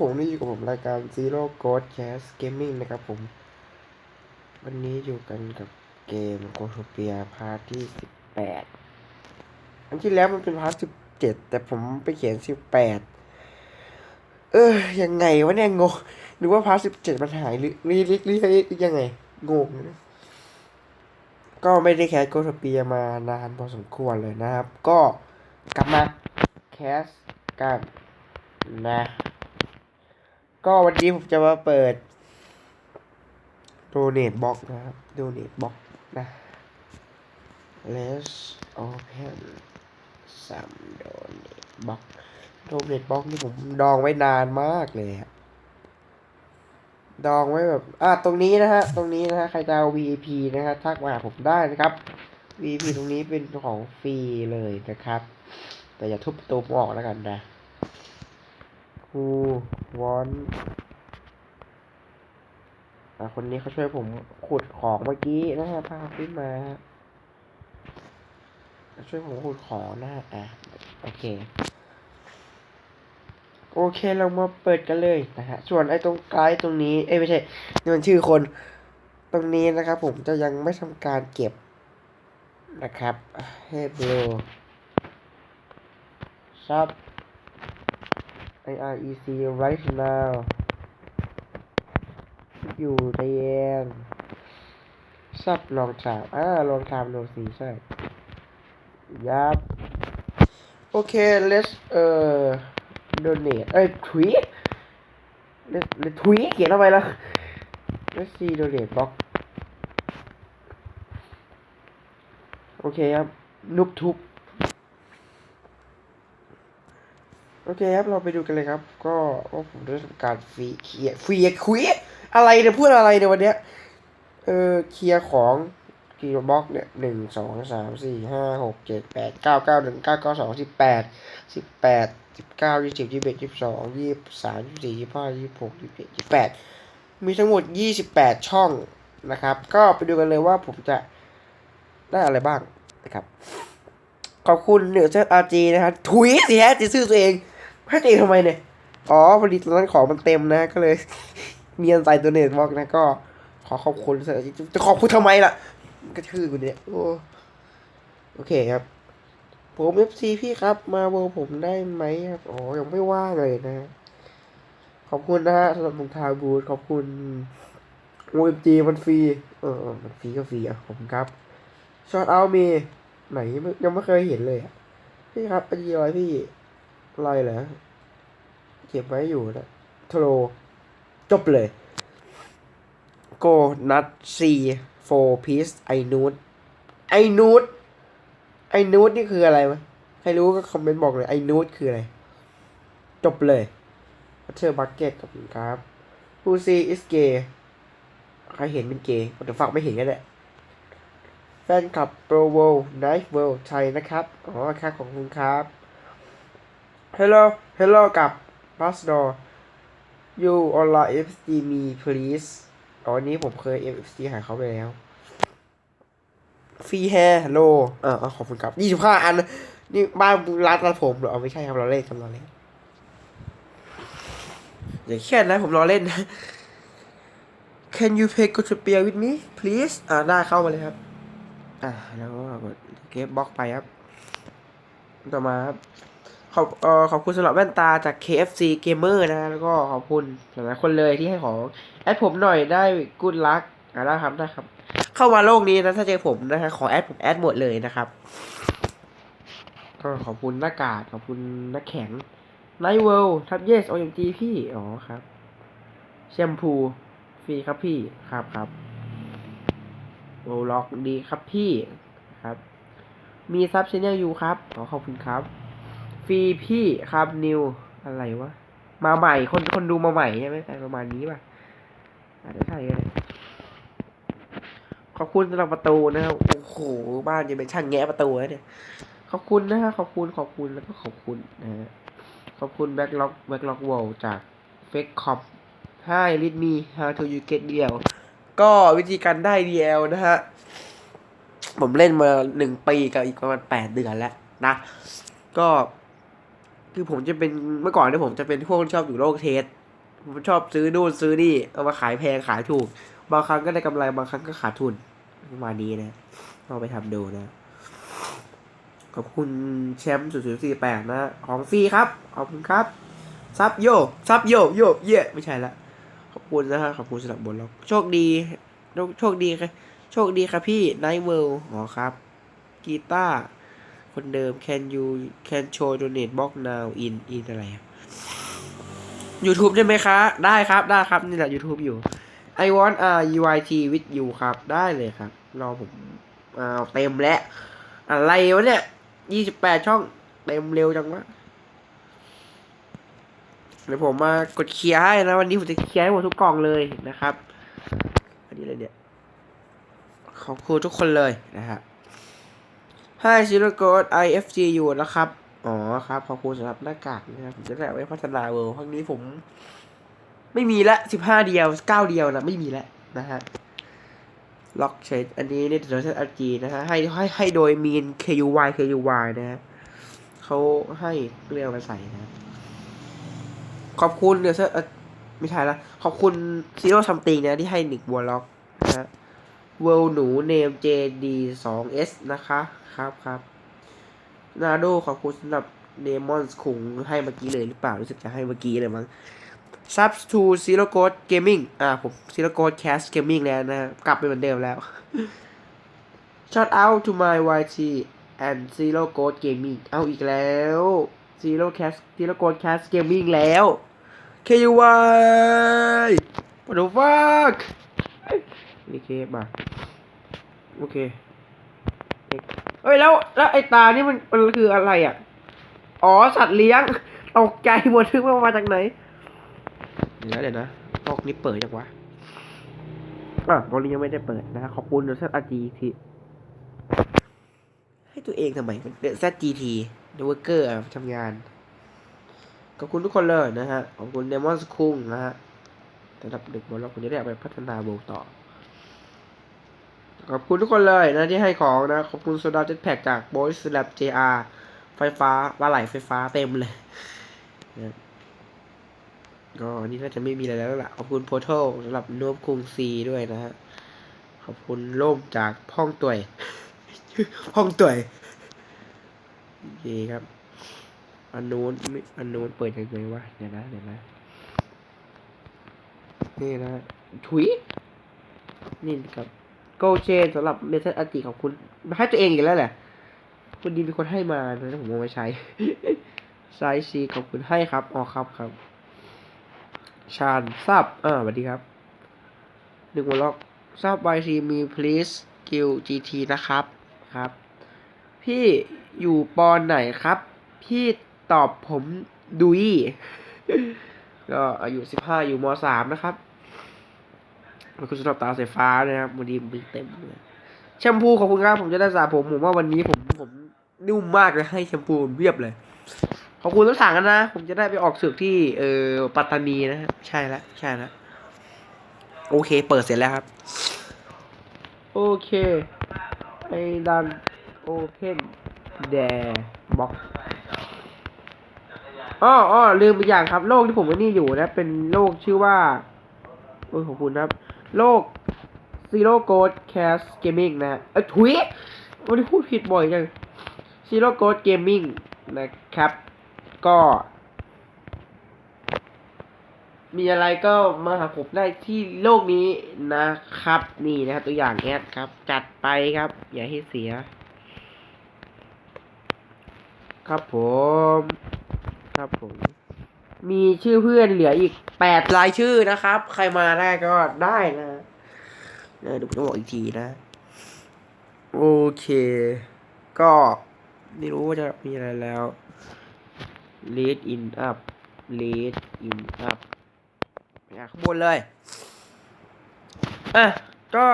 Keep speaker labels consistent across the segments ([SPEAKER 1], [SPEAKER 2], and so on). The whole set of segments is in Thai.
[SPEAKER 1] ผมนี่อยู่กับผมรายการ Zero Ghost Cast Gaming นะครับผม วันนี้อยู่กันกับเกม g o t o p i a พาร์ทที่สิบแปดอันที่แล้วมันเป็นพาร์ทสิบเจ็ดแต่ผมไปเขียนสิบแปดเออยังไงวะเนี่ยงงหรือว่าพาร์ทสิบเจ็ดมันหายหรือรือหรือหรือยังไง งงนะก็ไม่ได้แคสโกทเปียมานานพอสมควรเลยนะครับ ก็กลับมาแคสกันนะ ก็วันนี้ผมจะมาเปิด donate box นะครับ donate box นะ let's open some donate box donate box นี่ผมดองไว้นานมากเลยอะดองไว้แบบ อะตรงนี้นะฮะ ตรงนี้นะฮะ ใครจะเอา VIP นะฮะ ทักมาหาผมได้นะครับ VIP ตรงนี้เป็นของฟรีเลยนะครับ แต่อย่าทุบประตูมออกแล้วกันนะ Who want อะคนนี้เขาช่วยผมขุดของเมื่อกี้นะฮะพาขึ้นมาช่วยผมขุดของนะฮะอะโอเค โอเคเรามาเปิดกันเลยนะฮะ ส่วนไอ้ตรงไกด์ตรงนี้ เอ้ไม่ใช่นี่มันชื่อคน ตรงนี้นะครับ ผมจะยังไม่ทำการเก็บนะครับ Hey bro shop I R E IREC right now อยู่ในเย็นซับลองถามอ่าลองถามดูสิใช่ยับโอเค let's เอ่อ donate เอ้ย tweet let's let's tweet เขียนเข้าไปแล้ว let's see donate box โอเคครับนุบทุบ โอเคครับ เราไปดูกันเลยครับ ก็ว่าผมได้ทำการฟรีเคลียร์ฟรีคุยอะไรเนี่ยพูดอะไรเนี่ยวันเนี้ยเออเคลียร์ของกี่บล็อกเนี่ยหนึ่งสองสามสี่ห้าหกเจ็ดแปดเก้าเก้าหนึ่งเก้าเก้าสองสิบแปดสิบแปดสิบเก้ายี่สิบยี่สิบเอ็ดยี่สิบสองยี่สิบสามยี่สิบสี่ยี่สิบห้ายี่สิบหกยี่สิบเจ็ดยี่สิบแปดมีทั้งหมดยี่สิบแปดช่องนะครับ ก็ไปดูกันเลยว่าผมจะได้อะไรบ้างนะครับ ขอบคุณเหนือเจ้าอาร์จีนะครับถุยสิฮะจะซื้อตัวเอง ให้ตัวเองทำไมเนี่ย อ๋อพอดีตอนนั้นของมันเต็มนะ ก็เลย มีอันใส่ตัวเน็ตบอกนะก็ ขอขอบคุณเสยจะขอบคุณทำไมล่ะ ก็ชื่อกูเนี่ยโอ้โอเคครับ ผมเอฟซีพี่ครับ มาเวอร์ผมได้ไหมครับ อ๋อ ยังไม่ว่างเลยนะ ขอบคุณนะฮะสำหรับรองเท้าบูทขอบคุณโอเอ็มจีมันฟรี เออ มันฟรีก็ฟรีอะขอบคุณครับช็อตเอามีไหนยังไม่เคยเห็นเลยอะพี่ครับไอจีอะไรพี่ อะไรเหรอเก็บไว้อยู่นะโทรจบเลยโกนัทซีโฟพีซไอนูดไอนูดไอนูดนี่คืออะไรวะใครรู้ก็คอมเมนต์บอกเลยไอนูดคืออะไร จบเลยพัเตอร์บักเก็ตขอบคุณครับผู้ซีอิสเกย์ใครเห็นเป็นเกย์แต่ฝากไม่เห็นก็ได้แฟนคลับโปรโวไนท์เวิลด์ไทยนะครับ อ๋อครับขอบคุณครับ Hello Hello กับบัสดอ You online FSD me please อ๋ออันนี้ผมเคย FSD หาเขาไปแล้วฟรีแฮร์โลอ่าขอบคุณครับยี่สิบห้าอัน นี่บ้านร้านตัดผมเหรอเอาไม่ใช่ครับเราเล่นครับเราเล่นอย่าเครียดนะผมรอเล่นนะ Can you play Good to Beer with me please อ่าได้เข้ามาเลยครับ อ่าแล้วก็กดเก็บบล็อกไปครับ ต่อมาครับ ขอบเอ่อขอบคุณสำหรับแว่นตาจาก KFC Gamer นะ แล้วก็ขอบคุณหลายๆคนเลยที่ให้ของ แอดผมหน่อยได้กุดลักอ่าได้ครับได้ครับ เข้ามาโลกนี้นะ ถ้าเจอผมนะฮะขอแอดผมแอดหมดเลยนะครับ ก็ขอบคุณหน้ากากขอบคุณหนักแข็งไนเวิลทับเยสโอ m g พี่ อ๋อครับแชมพูฟรีครับพี่ครับครับโอล็อกดีครับพี่ครับ มีซับชแนลอยู่ครับ ขอขอบคุณครับ ฟรีพี่ครับนิวอะไรวะ มาใหม่คนคนดูมาใหม่ใช่ไหมแต่ประมาณนี้ป่ะอาจจะใช่ก็ได้ขอบคุณสำหรับประตูนะครับโอ้โหบ้านจะเป็นช่างแงะประตูเนี่ยขอบคุณนะฮะขอบคุณขอบคุณแล้วก็ขอบคุณนะฮะขอบคุณแบ็กล็อกแบ็กล็อกวอลจากเฟกคอป Hi read me how to you get DL ก็วิธีการได้ DL นะฮะ ผมเล่นมาหนึ่งปีกับอีกประมาณแปดเดือนแล้วนะ ก็ คือผมจะเป็นเมื่อก่อนเนี่ยผมจะเป็นพวกชอบอยู่โลกเทสผมชอบซื้อนู่นซื้อนี่เอามาขายแพงขายถูก บางครั้งก็ได้กำไรบางครั้งก็ขาดทุนประมาณนี้นะลองไปทำดูนะขอบคุณแชมป์ศูนย์ศูนย์สี่แปดนะของฟรีครับขอบคุณครับซับโยซับโยโยเย่ไม่ใช่ละขอบคุณนะฮะขอบคุณสำหรับบนล็อกโชคดีโชคดีครับโชคดีครับพี่ไนท์เวิลด์อ๋อครับกีตาร์ คนเดิม can you can show donate box now in in อะไร YouTube ได้ไหมคะ ได้ครับ ได้ครับ นี่แหละ YouTube อยู่ I want a UIT with you ครับ ได้เลยครับ รอผมอ้าวเต็มแล้ว อะไรวะเนี่ยยี่สิบแปดช่อง เต็มเร็วจังวะเดี๋ยวผมมากดเคลียร์ให้นะ วันนี้ผมจะเคลียร์ให้หมดทุกกล่องเลยนะครับ อันนี้อะไรเนี่ยขอบคุณทุกคนเลยนะฮะ Hi Zero Code IFG อยู่นะครับ อ๋อครับขอบคุณสำหรับหน้ากากนะครับผมจะได้ไว้พัฒนาเวิร์ครั้งนี้ผม ไม่มีละสิบห้าเดียวเก้าเดียวนะไม่มีล้วนะฮะล็อกเชนอันนี้เนี่ยเดี๋ยวจะอาจีนะฮะให้ให้ให้โดยมีน KUY KUY นะฮะเขาให้เรื่องมาใส่นะขอบคุณเดี๋ยวจะไม่ใช่ละขอบคุณซีโร่ซัมติงนะที่ให้หนึ่งบัวล็อกนะฮะ เวลหนูเนมเจดีสองเอสนะคะครับครับนาโดขอบคุณสำหรับเนมอนส์คุงให้เมื่อกี้เลยหรือเปล่า รู้สึกจะให้เมื่อกี้เลยมั้งซับทูซีโรโกดเกมมิ่งอ่าผมซีโรโกดแคสเกมมิ่งแล้วนะกลับไปเหมือนเดิมแล้วช็อตเอาทูมายไวทีแ and Zero Code Gaming เอาอีกแล้ว Zero แคสซิโลโก้แคสเกมมิงแล้ว KUY What the fuck โอเคมาโอเคเอ้ยแล้วแล้วไอ้ตานี่มันมันคืออะไรอะ อ๋อสัตว์เลี้ยงตกใจหมดทึกว่ามาจากไหน เดี๋ยวนะเดี๋ยวนะกล้องนี้เปิดยังวะอะกล้องนี้ยังไม่ได้เปิดนะฮะขอบคุณเดอะเซตอาร์จีทีให้ตัวเองทำไมเดอะเซตจีทีเดอะเวอร์เกอร์ทำงาน ขอบคุณทุกคนเลยนะฮะ ขอบคุณเดมอนสคุงนะฮะสำหรับเด็กบอลเราคุณจะได้เอาไปพัฒนาโบว์ต่อ ขอบคุณทุกคนเลยนะที่ให้ของนะ ขอบคุณโซดาเจ็ตแพ็กจาก Boys Lab JR ไฟฟ้าปลาไหลไฟฟ้าเต็มเลยก็อันนี้น่าจะไม่มีอะไรแล้วล่ะ ขอบคุณโพเทลสำหรับนวบคุงซีด้วยนะฮะ ขอบคุณร่มจากห้องต่วย ห้องต่วยโอเคครับ อันนู้นไม่อันนู้นเปิดยังไงวะ เดี๋ยวนะ เดี๋ยวนะ นี่นะ ถุย นี่ครับ โกเชนสำหรับเมทัลอร์ติขอบคุณให้ตัวเองอีกแล้วแหละ คุณดีเป็นคนให้มานะผมเอามาใช้ไซซีขอบคุณให้ครับอ๋อครับครับ ชาญทราบอ่าสวัสดีครับหนึ่งวอลล็อกทราบ YC มี please skill GT นะครับครับ พี่อยู่ปอนไหนครับ พี่ตอบผมดุยก็อายุสิบห้าอยู่มสามนะครับ ขอบคุณสำหรับตาสายฟ้านะครับวันนี้มีเต็มเลยแชมพูขอบคุณครับผมจะได้สระผมผมว่าวันนี้ผมผมนุ่มมากเลยให้แชมพูเรียบเลยขอบคุณทุกถังกันนะ ผมจะได้ไปออกศึกที่เออปัตตานีนะฮะใช่แล้วใช่แล้วโอเค เปิดเสร็จแล้วครับ โอเคไอ้ดันโอเพนแดบ็อกอ้ออ้อลืมไปอย่างครับ โลกที่ผมอันนี้อยู่นะ เป็นโลกชื่อว่า โอ้ยขอบคุณครับ โลก Zero Code Cast Gaming นะเอ้ยถุยวันนี้พูดผิดบ่อยจัง Zero Code Gaming นะครับ ก็ มีอะไรก็มาหาผมได้ที่โลกนี้นะครับ นี่นะครับตัวอย่างแอดครับ จัดไปครับ อย่าให้เสีย ครับผม ครับผม มีชื่อเพื่อนเหลืออีก แปดรายชื่อนะครับ ใครมาได้ก็ได้นะเดี๋ยวผมจะบอกอีกทีนะ โอเค ก็ไม่รู้ว่าจะมีอะไรแล้ว lead in up lead in up ไปอะข้างบนเลย อะ ก็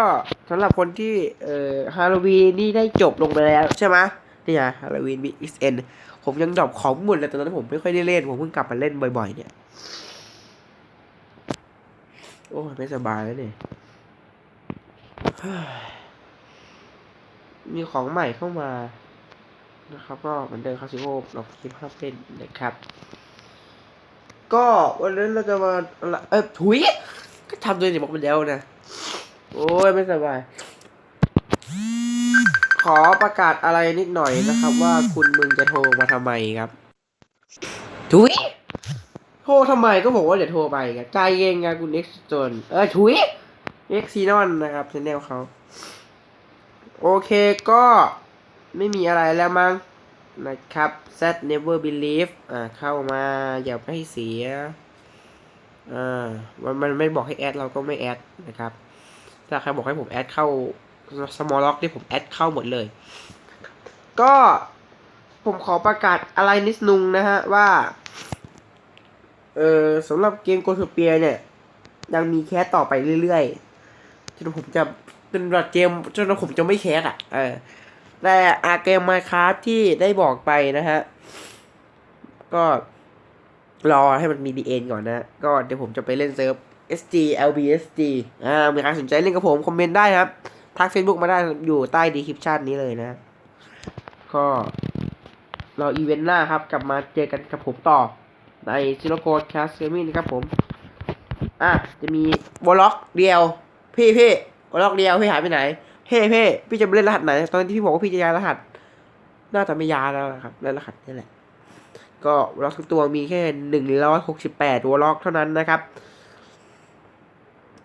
[SPEAKER 1] สำหรับคนที่เอ่อฮาโลวีนนี่ได้จบลงไปแล้วใช่ไหมนี่ไงฮาโลวีนบิ๊กเอ็นผมยังดรอปของหมดเลยตอนนั้นผมไม่ค่อยได้เล่น ผมเพิ่งกลับมาเล่นบ่อยๆเนี่ย อ้ยไม่สบายแล้วเนี่ยมีของใหม่เข้ามา นะครับ ก็เหมือนเดิมครับซิโอเราคิดภาพเล่นนะครับ ก็วันนั้นเราจะมาอะไรเออถุยก็ทำตัวเองบอกไปแล้วนะ โอ้ยไม่สบาย ขอประกาศอะไรนิดหน่อยนะครับ ว่าคุณมึงจะโทรมาทำไมครับถุย โทรทำไมก็บอกว่าเดี๋ยวโทรไปครับใจเย็นไงคุณเอ็กซ์จนเออถุยเอ็กซีนอนนะครับชแนลเขาโอเคก็ไม่มีอะไรแล้วมั้งนะครับ set never believe อ่าเข้ามาอย่าไปให้เสียอ่ามันมันไม่บอกให้แอดเราก็ไม่แอดนะครับ ถ้าใครบอกให้ผมแอดเข้า small lock ที่ผมแอดเข้าหมดเลย ก็ผมขอประกาศอะไรนิดนึงนะฮะว่า เออสำหรับเกมโกทูเปียเนี่ยยังมีแคสต่อไปเรื่อยๆจนผมจะจนแบบเกมจนผมจะไม่แคสอะเออแต่อาเกมมาคราฟที่ได้บอกไปนะฮะ ก็รอให้มันมี DN ก่อนนะ ก็เดี๋ยวผมจะไปเล่นเซิร์ฟ SG LBSG อ่ามีใครสนใจเล่นกับผม คอมเมนต์ได้ครับ ทัก Facebook มาได้อยู่ใต้ดีคริปชันนี้เลยนะ ก็รออีเวนต์หน้าครับ กลับมาเจอกันกับผมต่อ ในซิโลโกดแคสเกมมิ่งนะครับผม อะ จะมีวอลล็อกเดียว พี่พี่วอลล็อกเดียวพี่หายไปไหน เฮ้เพ่พี่จะไปเล่นรหัสไหน ตอนที่พี่บอกว่าพี่จะย้ายรหัส น่าจะไม่ย้ายแล้วนะครับเล่นรหัสนี่แหละ ก็วอลล็อกทุกตัวมีแค่หนึ่งร้อยหกสิบแปดวอลล็อกเท่านั้นนะครับ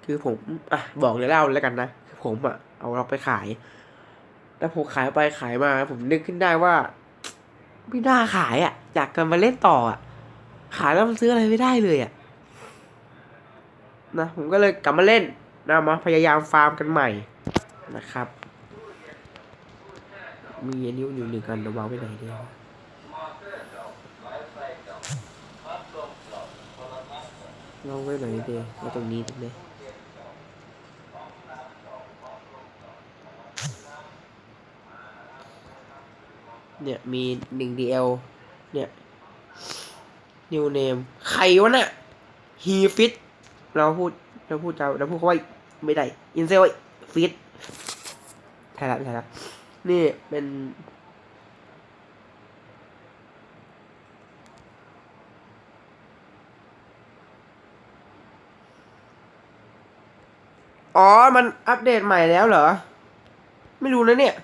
[SPEAKER 1] คือผม อะ บอกเลยเล่าแล้วกันนะคือผมอะ เอาเราไปขาย แล้วผมขายไปขายมา ผมนึกขึ้นได้ว่า ไม่น่าขายอะ อยากกันมาเล่นต่ออะ ขายแล้วมันซื้ออะไรไม่ได้เลยอะนะผมก็เลยกลับมาเล่นนะมาพยายามฟาร์มกันใหม่นะครับ มีอันนี้อยู่หนึ่งอันเราวางไว้ไหนเดียวเราไว้ไหนเดีเอาตรงนี้ตรงนี้เนี่ยมีหนึ่ง DL เนี่ย new name ใครวะน่ะ he fit เราพูดเราพูดจะเราพูดเขาว่าไม่ได้ อินเซลฟิตใช่และใช่และนี่เป็นอ๋อ มันอัปเดตใหม่แล้วเหรอ ไม่รู้นะเนี่ย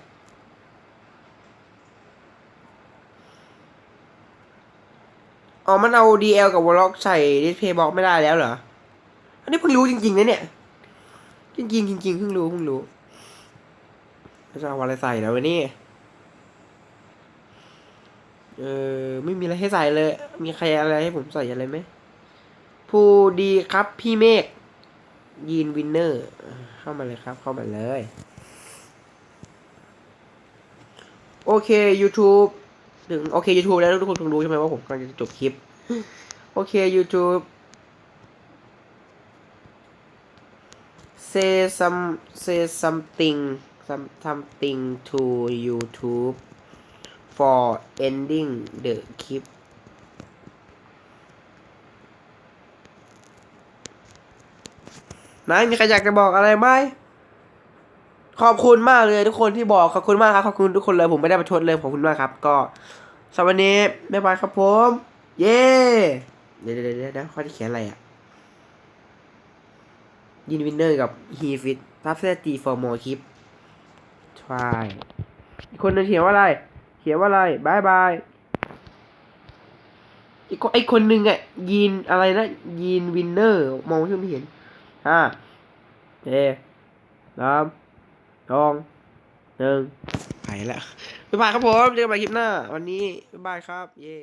[SPEAKER 1] อ๋อ มันเอา DL กับ Warlock ใส่ Display Box ไม่ได้แล้วเหรอ อันนี้เพิ่งรู้จริงๆนะเนี่ย จริงๆจริงๆเพิ่งรู้เพิ่งรู้จะเอาอะไรใส่แล้ววะนี่เออไม่มีอะไรให้ใส่เลย มีใครอะไรให้ผมใส่อะไรไหมผู้ดีครับพี่เมฆยีนวินเนอร์ เข้ามาเลยครับ เข้ามาเลย โอเค YouTube ถึงโอเค YouTube แล้วทุกคนคงรู้ใช่ไหมว่าผมกำลังจะจบคลิป โอเค YouTube say some say something some something to YouTube for ending the clip นายมีใครอยากจะบอกอะไรไหม ขอบคุณมากเลยทุกคนที่บอกขอบคุณมากครับขอบคุณทุกคนเลยผมไม่ได้ประชดเลยขอบคุณมากครับ ก็สำหรับวันนี้บ๊ายบายครับผม เย้เดี๋ยวเดี๋ยวเดี๋ยวเดี๋ยวข้อที่เขียนอะไรอะยินวินเนอร์กับฮีฟิตทับเซตีฟอร์มอคลิปใช่อีกคนนึงเขียนว่าอะไร เขียนว่าอะไรบายบายอีกคนไอคนหนึ่งอะยีนอะไรนะยีนวินเนอร์มองชื่อไม่เห็นห้าเอสาม สองหนึ่งไปแล้วบ๊ายบายครับผมเจอกันใหม่คลิปหน้า วันนี้บ๊ายบายครับ เย้